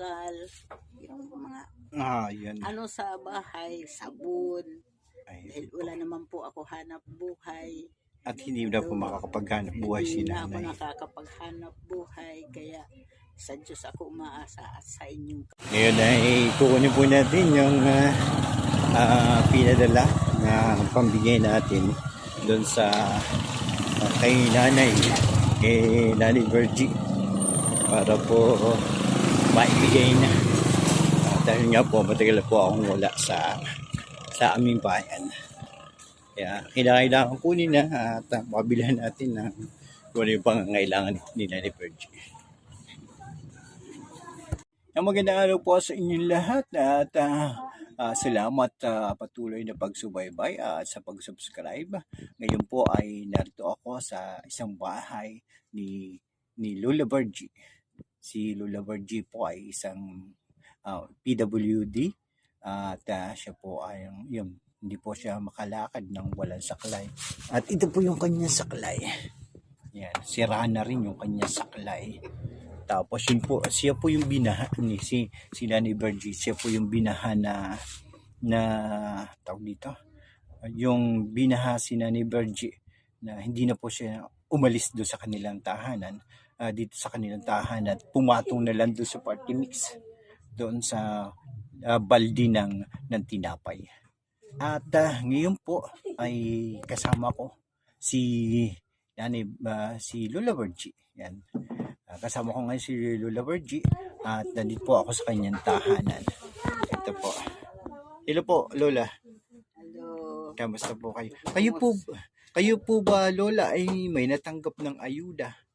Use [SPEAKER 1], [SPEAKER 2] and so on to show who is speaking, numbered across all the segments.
[SPEAKER 1] asukal, yung mga
[SPEAKER 2] Ah, yan.
[SPEAKER 1] ano sa bahay, sabon.
[SPEAKER 2] Ay,
[SPEAKER 1] Dahil wala naman po ako hanap buhay.
[SPEAKER 2] at hindi na po makakapaghanap buhay si
[SPEAKER 1] Hindi na ako
[SPEAKER 2] nanay.
[SPEAKER 1] nakakapaghanap buhay. Kaya sa Diyos ako umaasa at sa inyong
[SPEAKER 2] Ngayon ay kukunin po natin yung ah, ah, pinadala na pambigay natin doon sa ah, kay nanay, kay nanay Virgie para po maibigay na. Ah, dahil nga po matagal po akong wala sa sa aming bayan. Kaya kailangan kunin na at uh, mabilhan natin ng kung ano yung pangangailangan ni Nanay Virgie. Ang magandang araw po sa inyong lahat at ah, ah, salamat ah, patuloy na pagsubaybay at sa pag-subscribe. Ngayon po ay narito ako sa isang bahay ni ni Lula Virgie. Si Lula Virgie po ay isang ah, PWD at ah, siya po ay yung hindi po siya makalakad ng walang saklay. At ito po yung kanyang saklay. Yan, sira na rin yung kanyang saklay. Tapos yun po, siya po yung binaha ni si si Nanay Virgie, siya po yung binaha na na tawag dito. Yung binaha si Nanay Virgie na hindi na po siya umalis do sa kanilang tahanan, ah, dito sa kanilang tahanan, pumatong na lang doon sa party mix doon sa ah, baldi ng ng tinapay. At ah, ngayon po ay kasama ko si Nanay ah, si Lola Virgie. Yan. Ah, kasama ko ngayon si Lola Virgie at nandito po ako sa kanyang tahanan. Ito po. Hello po, Lola.
[SPEAKER 1] Hello.
[SPEAKER 2] Kamusta po kayo? Kayo po, kayo po ba, Lola, ay may natanggap ng ayuda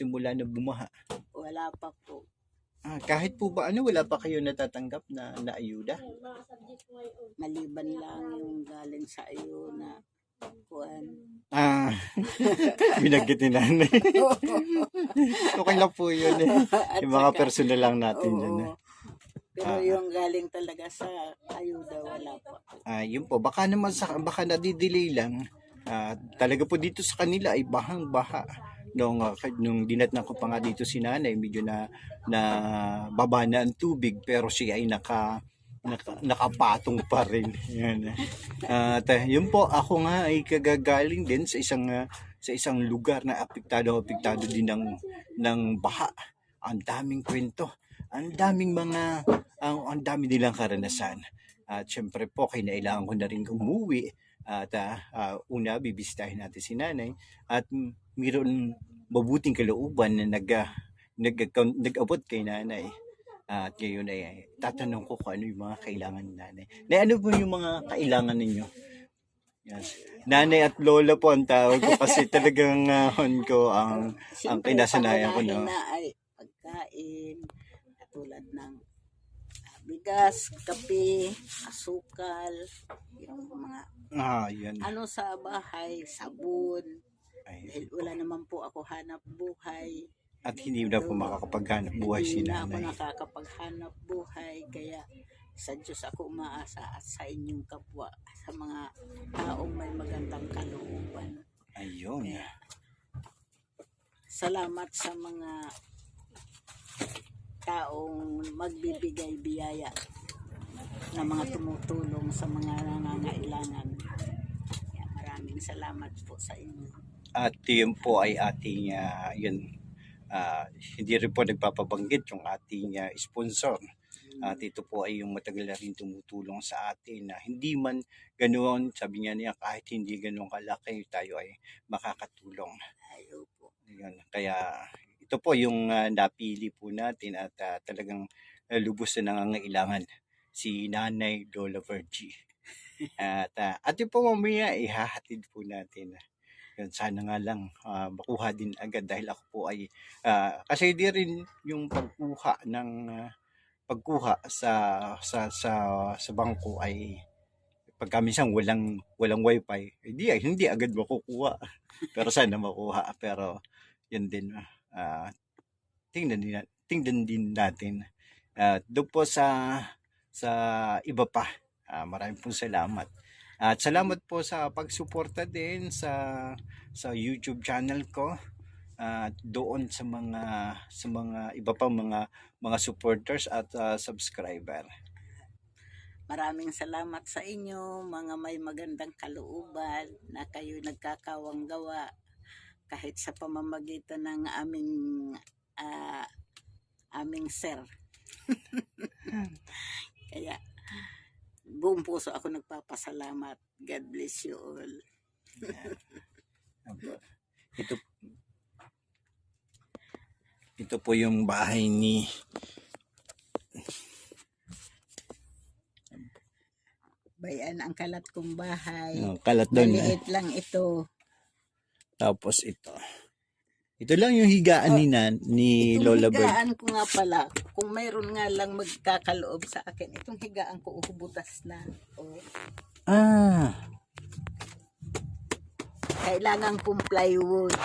[SPEAKER 2] simula na bumaha?
[SPEAKER 1] Wala pa po.
[SPEAKER 2] Ah, kahit po ba, ano, wala pa kayo natatanggap na, na ayuda?
[SPEAKER 1] Maliban lang yung galing sa iyo na kuan.
[SPEAKER 2] Ah, binagkit ni nanay. okay lang po yun eh.
[SPEAKER 1] At
[SPEAKER 2] Yung mga
[SPEAKER 1] saka-
[SPEAKER 2] personal lang natin yun eh.
[SPEAKER 1] Oo. Pero
[SPEAKER 2] Ah.
[SPEAKER 1] yung galing talaga sa ayuda, wala pa.
[SPEAKER 2] Ah, yun po, baka naman sa baka nadidelay lang. Ah, talaga po dito sa kanila ay bahang-baha. Nung, ah, nung dinatnan ko pa nga dito si nanay, medyo na, na baba na ang tubig, pero siya ay naka, naka nakapatong pa rin. Yan. At ah, yun po, ako nga ay kagagaling din sa isang ah, sa isang lugar na apektado apektado din ng ng baha. Ang daming kwento, ang daming mga ang, ang dami nilang karanasan. At syempre po, kailangan ko na rin umuwi. At ah, una, bibisitahin natin si nanay. At mayroon mabuting kalooban na nag, ah, nag, nag-abot kay nanay. At ngayon ay tatanong ko kung ano yung mga kailangan ni nanay. Na ano po yung mga kailangan ninyo? Yan. Nanay at lola po ang tawag ko kasi talagang on ko ang ang kinasanayan ko no.
[SPEAKER 1] na ay pagkain, katulad ng ah, bigas, kape, asukal, yung mga
[SPEAKER 2] Ah, yan.
[SPEAKER 1] ano sa bahay, sabon.
[SPEAKER 2] Ay,
[SPEAKER 1] Dahil wala naman po ako hanap buhay.
[SPEAKER 2] at hindi na po makakapaghanap buhay si
[SPEAKER 1] Hindi na ako
[SPEAKER 2] nanay.
[SPEAKER 1] nakakapaghanap buhay. Kaya sa Diyos ako umaasa at sa inyong kapwa, sa mga taong may magandang kalooban.
[SPEAKER 2] Ayun.
[SPEAKER 1] Salamat sa mga taong magbibigay biyaya na mga tumutulong sa mga nangangailangan. Kaya maraming salamat po sa inyo.
[SPEAKER 2] At yun po ay ating, ah, yun, ah, hindi rin po nagpapabanggit yung ating ah, sponsor. At ito po ay yung matagal na rin tumutulong sa atin na hindi man ganoon, sabi niya niya, kahit hindi ganoon kalaki, tayo ay makakatulong.
[SPEAKER 1] Ayaw po.
[SPEAKER 2] Ayun. Kaya ito po yung ah, napili po natin at ah, talagang ah, lubos na nangangailangan si Nanay Lola Virgie. at, ah, at yun po mamaya ihahatid po natin. Yun, sana nga lang ah, makuha din agad dahil ako po ay ah, kasi di rin yung pagkuha ng ah, pagkuha sa sa sa sa bangko ay pagka minsan walang walang wifi hindi hindi agad makukuha. Pero sana makuha pero yun din ah tingnan din na- tingnan din natin. At doon po sa sa iba pa Ah, maraming pong salamat at salamat po sa pagsuporta din sa sa YouTube channel ko at doon sa mga sa mga iba pang mga mga supporters at ah, subscriber.
[SPEAKER 1] Maraming salamat sa inyo, mga may magandang kalooban na kayo nagkakawang gawa kahit sa pamamagitan ng aming ah, aming sir. Kaya buong puso ako nagpapasalamat. God bless you all.
[SPEAKER 2] Apo. Ito ito po yung bahay ni
[SPEAKER 1] Bayan ang kalat kong bahay.
[SPEAKER 2] oh, kalat doon.
[SPEAKER 1] Maliit lang ito.
[SPEAKER 2] Tapos ito. Ito lang yung higaan ni, Nan, ni
[SPEAKER 1] Itong
[SPEAKER 2] Lola Bird.
[SPEAKER 1] higaan ko nga pala, kung mayroon nga lang magkakaloob sa akin, itong higaan ko uhubutas na. Oh.
[SPEAKER 2] Ah,
[SPEAKER 1] Kailangan kong plywood.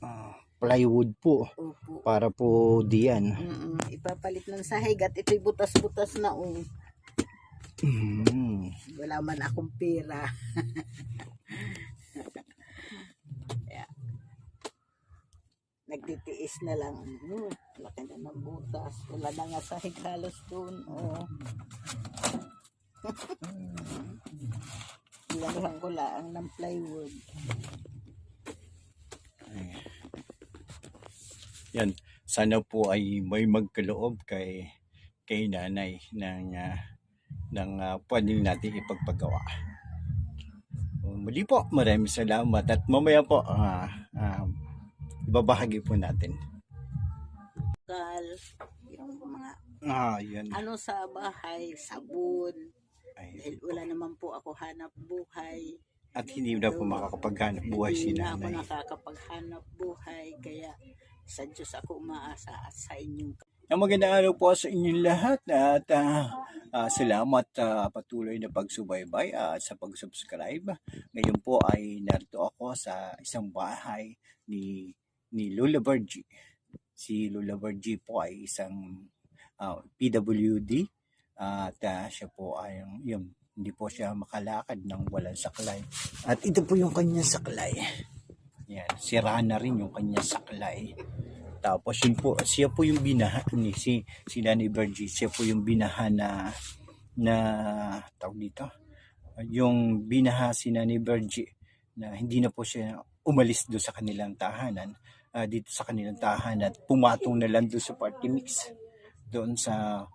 [SPEAKER 2] ah, plywood po.
[SPEAKER 1] Opo.
[SPEAKER 2] Para po diyan.
[SPEAKER 1] Mm-mm. Ipapalit ng sahig at ito'y butas-butas na oh.
[SPEAKER 2] Mm.
[SPEAKER 1] Wala man akong pera. Kaya, nagtitiis na lang. Hmm, laki na ng butas. Wala na nga sahig halos doon. Oh. Ilanuhan ko lang ng plywood.
[SPEAKER 2] Yan. Sana po ay may magkaloob kay kay nanay ng ah, ng uh, pwedeng natin ipagpagawa. Muli po, maraming salamat at mamaya po ah, ah, ibabahagi po natin.
[SPEAKER 1] Kal, yung mga
[SPEAKER 2] Ah, yan.
[SPEAKER 1] ano sa bahay, sabon.
[SPEAKER 2] Ay,
[SPEAKER 1] Dahil wala naman po ako hanap buhay.
[SPEAKER 2] at hindi na po makakapaghanap buhay si
[SPEAKER 1] Hindi na ako
[SPEAKER 2] nanay.
[SPEAKER 1] nakakapaghanap buhay. Kaya sa Diyos ako umaasa at sa inyong
[SPEAKER 2] Ang magandang araw po sa inyong lahat at ah, ah, salamat ah, patuloy na pagsubaybay at sa pag-subscribe. Ngayon po ay narito ako sa isang bahay ni ni Lola Virgie. Si Lola Virgie po ay isang ah, PWD at ah, siya po ay yung hindi po siya makalakad ng walang saklay. At ito po yung kanyang saklay. Yan, sira na rin yung kanyang saklay. Tapos yun po, siya po yung binaha ni si si Nanay Virgie, siya po yung binaha na na tawag dito. Yung binaha si Nanay Virgie na hindi na po siya umalis do sa kanilang tahanan, ah, dito sa kanilang tahanan at pumatong na lang doon sa party mix doon sa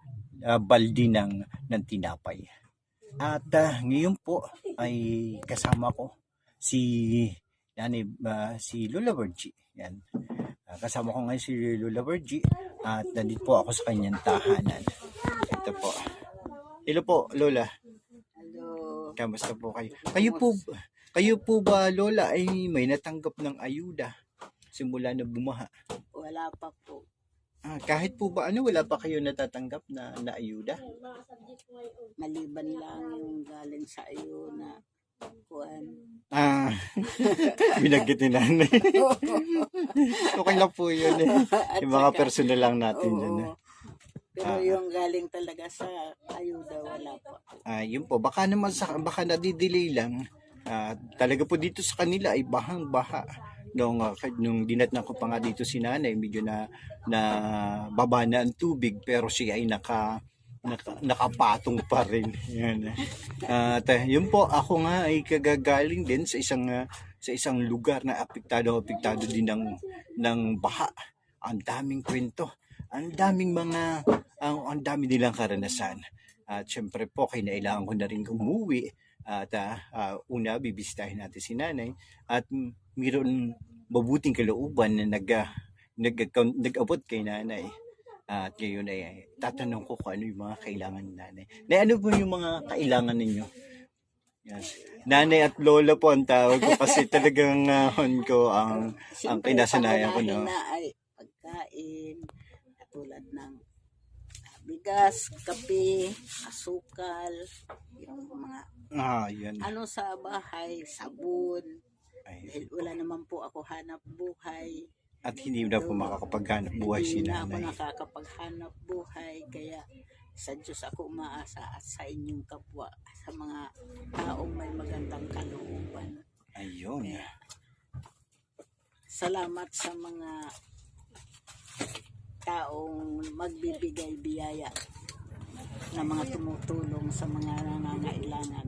[SPEAKER 2] ah, baldi ng ng tinapay. At ah, ngayon po ay kasama ko si Nanay ah, si Lola Virgie. Yan. Ah, kasama ko ngayon si Lola Virgie at nandito po ako sa kanyang tahanan. Ito po. Hello po, Lola.
[SPEAKER 1] Hello.
[SPEAKER 2] Kamusta po kayo? Kayo po, kayo po ba, Lola, ay may natanggap ng ayuda simula na bumaha?
[SPEAKER 1] Wala pa po.
[SPEAKER 2] Ah, kahit po ba, ano, wala pa kayo natatanggap na, na ayuda?
[SPEAKER 1] Maliban lang yung galing sa iyo na kuan.
[SPEAKER 2] Ah, binagkit ni nanay. okay lang po yun eh.
[SPEAKER 1] At
[SPEAKER 2] Yung mga
[SPEAKER 1] saka-
[SPEAKER 2] personal lang natin
[SPEAKER 1] Oo.
[SPEAKER 2] yun eh.
[SPEAKER 1] Pero
[SPEAKER 2] Ah.
[SPEAKER 1] yung galing talaga sa ayuda, wala pa.
[SPEAKER 2] Ah, yun po, baka naman sa baka nadidelay lang. Ah, talaga po dito sa kanila ay bahang baha. Nung, ka- nung dinatnan ko pa nga dito si nanay, medyo na, na baba na ang tubig, pero siya ay naka, naka nakapatong pa rin. Yan. At ah, yun po, ako nga ay kagagaling din sa isang ah, sa isang lugar na apektado apektado din ng ng baha. Ang daming kwento, ang daming mga ang, ang dami nilang karanasan. At syempre po, kailangan ko na rin umuwi. At ah, una, bibisitahin natin si nanay. At mayroon mabuting kalooban na nag, ah, nag, nag-abot kay nanay. At ngayon ay tatanong ko kung ano yung mga kailangan ni nanay. Na ano po yung mga kailangan ninyo? Yan. Nanay at lola po ang tawag ko kasi talagang uh, ko ang ang kinasanayan ko no.
[SPEAKER 1] na ay pagkain, katulad ng bigas, kape, asukal, yung mga
[SPEAKER 2] Ah, yan.
[SPEAKER 1] ano sa bahay, sabon.
[SPEAKER 2] Ay,
[SPEAKER 1] Dahil wala naman po ako hanap buhay.
[SPEAKER 2] at hindi na po makakapaghanap buhay si
[SPEAKER 1] Hindi na ako
[SPEAKER 2] nanay.
[SPEAKER 1] nakakapaghanap buhay. Kaya sa Diyos ako umaasa at sa inyong kapwa, sa mga taong may magandang kalooban.
[SPEAKER 2] Ayun.
[SPEAKER 1] Salamat sa mga taong magbibigay biyaya na mga tumutulong sa mga nangangailangan.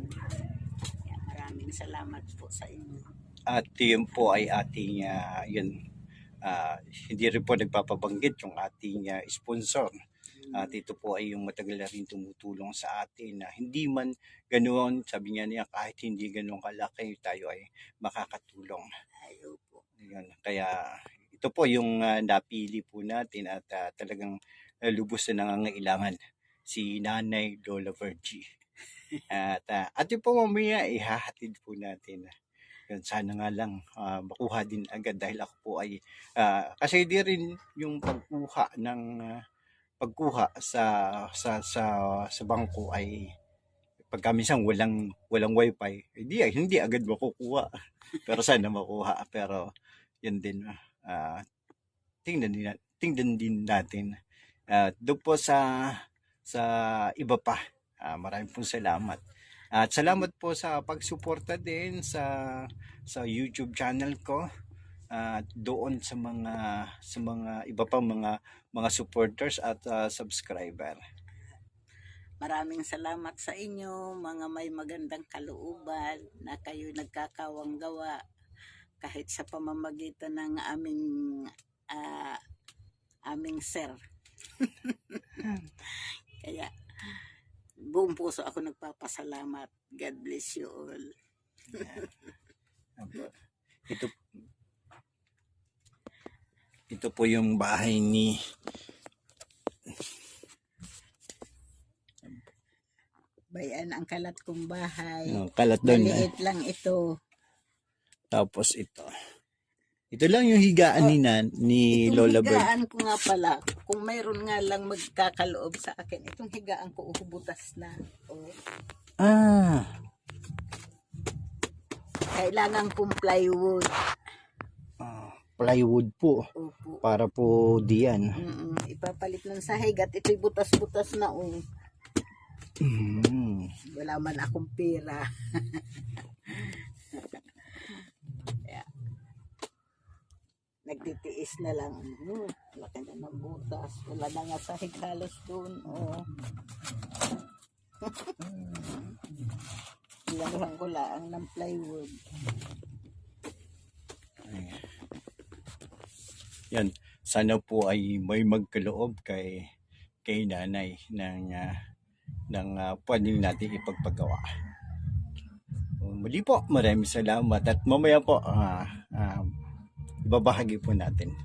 [SPEAKER 1] Kaya maraming salamat po sa inyo.
[SPEAKER 2] At yun po ay ating, ah, yun, ah, hindi rin po nagpapabanggit yung ating ah, sponsor. At ito po ay yung matagal na rin tumutulong sa atin na hindi man ganoon, sabi niya niya, kahit hindi ganoon kalaki, tayo ay makakatulong.
[SPEAKER 1] Ayaw po.
[SPEAKER 2] Yun. Kaya ito po yung ah, napili po natin at ah, talagang ah, lubos na nangangailangan si Nanay Lola Virgie. at uh, at yun po mamaya ihahatid po natin. Sana nga lang ah, makuha din agad dahil ako po ay ah, kasi di rin yung pagkuha ng ah, pagkuha sa sa sa sa bangko ay pagka minsan walang walang wifi hindi ay hindi agad makukuha. Pero sana makuha pero yun din ah tingnan din na- tingnan din natin. At doon po sa sa iba pa Ah, maraming pong salamat at salamat po sa pagsuporta din sa sa YouTube channel ko at doon sa mga sa mga iba pang mga mga supporters at ah, subscriber.
[SPEAKER 1] Maraming salamat sa inyo, mga may magandang kalooban na kayo nagkakawang gawa kahit sa pamamagitan ng aming ah, aming sir. Kaya buong puso ako nagpapasalamat. God bless you all.
[SPEAKER 2] Apo. Ito ito po yung bahay ni
[SPEAKER 1] Bayan ang kalat kong bahay.
[SPEAKER 2] no, kalat doon. eh.
[SPEAKER 1] Maliit lang ito.
[SPEAKER 2] Tapos ito. Ito lang yung higaan ni, Nan, ni
[SPEAKER 1] Itong
[SPEAKER 2] Lola Bird.
[SPEAKER 1] higaan ko nga pala, kung mayroon nga lang magkakaloob sa akin, itong higaan ko uhubutas na. Oh.
[SPEAKER 2] Ah,
[SPEAKER 1] Kailangan kong plywood.
[SPEAKER 2] ah, plywood po.
[SPEAKER 1] Opo.
[SPEAKER 2] Para po diyan.
[SPEAKER 1] Mm-mm. Ipapalit ng sahig at ito'y butas-butas na oh.
[SPEAKER 2] Mm.
[SPEAKER 1] Wala man akong pera. Kaya, nagtitiis na lang. Hmm, laki na ng butas. Wala na nga sahig halos doon. Oh. Ilanuhan ko lang ng plywood.
[SPEAKER 2] Yan. Sana po ay may magkaloob kay kay nanay ng ah, ng uh, pwedeng natin ipagpagawa. So, muli po, maraming salamat at mamaya po ah, ah, ibabahagi po natin.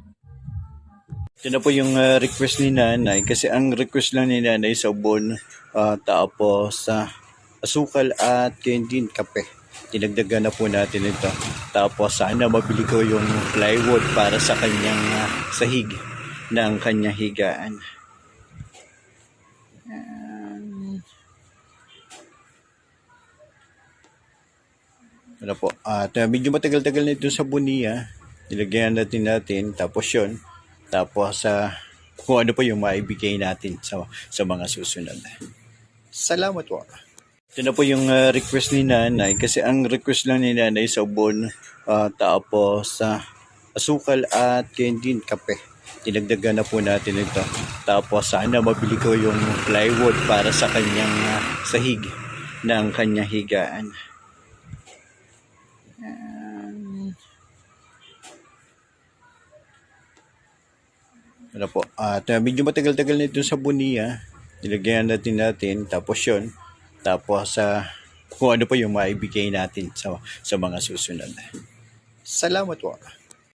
[SPEAKER 2] Ito na po yung ah, request ni nanay kasi ang request lang ni nanay sabon ah, tapos sa asukal at candy kape. Dinagdagan na po natin ito. Tapos sana mabili ko yung plywood para sa kanyang ah, sahig ng kanyang higaan. Ano po, at uh, medyo matagal-tagal na ito sa buniya. Nilagyan natin natin, tapos yun. Tapos sa kung ano pa yung maibigay natin sa, sa mga susunod. Salamat po. Ito na po yung uh, request ni nanay kasi ang request lang ni nanay sabon uh, tapos sa asukal at candy kape. Dinagdagan na po natin ito. Tapos sana mabili ko yung plywood para sa kanyang uh, sahig ng kanyang higaan. Um, ano po, at uh, medyo matagal-tagal na ito sa buniya. Nilagyan natin natin, tapos yun. Tapos sa kung ano pa yung maibigay natin sa, sa mga susunod. Salamat po.